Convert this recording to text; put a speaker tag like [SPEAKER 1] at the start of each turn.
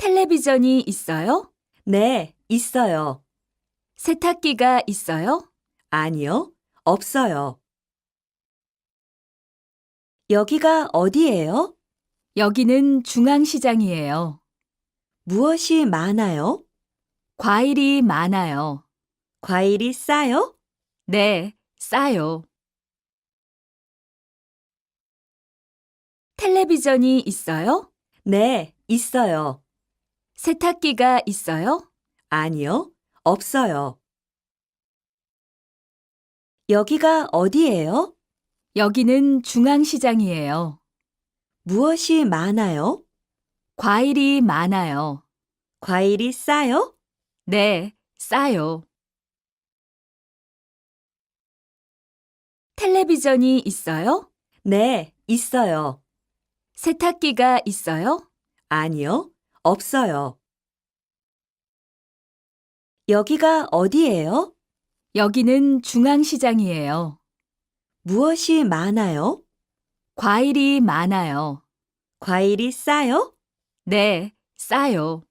[SPEAKER 1] 텔레비전이 있어요?
[SPEAKER 2] 네, 있어요.
[SPEAKER 1] 세탁기가 있어요?
[SPEAKER 2] 아니요, 없어요. 여기가 어디예요?
[SPEAKER 1] 여기는 중앙시장이에요.
[SPEAKER 2] 무엇이 많아요?
[SPEAKER 1] 과일이 많아요.
[SPEAKER 2] 과일이 싸요?
[SPEAKER 1] 네, 싸요. 텔레비전이 있어요?
[SPEAKER 2] 네, 있어요.
[SPEAKER 1] 세탁기가 있어요?
[SPEAKER 2] 아니요, 없어요. 여기가 어디예요?
[SPEAKER 1] 여기는 중앙시장이에요.
[SPEAKER 2] 무엇이 많아요?
[SPEAKER 1] 과일이 많아요.
[SPEAKER 2] 과일이 싸요?
[SPEAKER 1] 네, 싸요. 텔레비전이 있어요?
[SPEAKER 2] 네, 있어요.
[SPEAKER 1] 세탁기가 있어요?
[SPEAKER 2] 아니요, 없어요. 여기가 어디예요?
[SPEAKER 1] 여기는 중앙시장이에요.
[SPEAKER 2] 무엇이 많아요?
[SPEAKER 1] 과일이 많아요.
[SPEAKER 2] 과일이 싸요?
[SPEAKER 1] 네, 싸요.